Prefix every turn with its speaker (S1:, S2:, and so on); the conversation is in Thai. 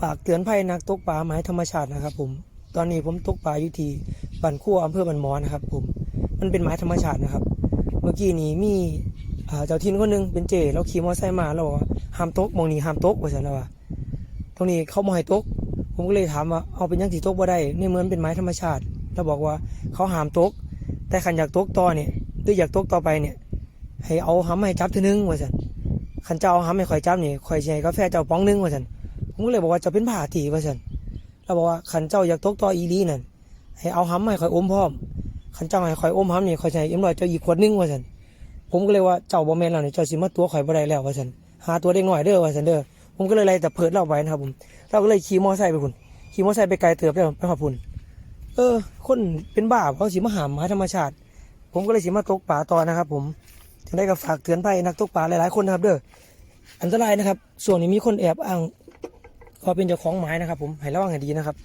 S1: ฝากเตือนภัยนักตกปลาไม้ธรรมชาตินะครับ ผม ตอนนี้ผมตกปลาอยู่ที่บ้านขั้วอำเภอบันมอนะครับ ผม มันเป็นไม้ธรรมชาตินะครับ เมื่อกี้นี้มีเจ้าทินคนหนึงเป็นเจเราขี่มอเตอร์ไซค์มาเราบอกว่าห้ามตกมองนี้ห้ามตกว่าฉันแล้วว่าตรงนี้เขาบ่ให้ตก ผมก็เลยถามว่าเอาเป็นยังที่ตกบ่ได้ในเมืองเป็นไม้ธรรมชาติเราบอกว่าเขาห้ามตก แต่ขันอยากตกต่อเนี่ยหรืออยากตกต่อไปเนี่ย ให้เอาห้ำให้จับทีนึงว่าฉันขันเจ้าเอาหำให้ข่อยจับนี่ข่อยให้กาแฟเจ้าป้องนึงว่าฉัน ผมก็เลยบอกว่าเจะเป็นผ่าตีว่าฉันเราบอกว่าขันเจ้าอยากตกต่ออีดีนั่นให้เอาห้ำให้ข่อยอมพร้อมขันเจ้าให้ข่อยอมห้ำนี่ข่อยให้เอ็มรอยเจ้าอีกขวดนึงว่าฉันผมก็เลยว่าเจ้าบ่แมนแล้วนี่ยเจ้าสิมาตัวข่อยบ่ได้แล้วว่าฉันหาตัวเด็กหน่อยเด้อว่าฉันเด้อผมก็เลยไล่แต่เพิดเราไปนะครับผมเราก็เลยขี่มอไซค์ไปพุ่นขี่มอไซค์ไปไกลเติบแล้วไปขอบพุ่นเออ คนเป็นบ้าเขาสิมาหามหาธรรมชาติ ผมก็เลยสิมาตกป่าต่อนะครับ ผมถึงได้กับฝากเตือนภัยนักตกป่าหลายๆคนนะครับ เด้ออันตรายนะครับ ส่วนนี้มีคนแอบอ้าง พอเป็นเจ้าของหมายนะครับ ผมให้ระวังให้ดีนะครับ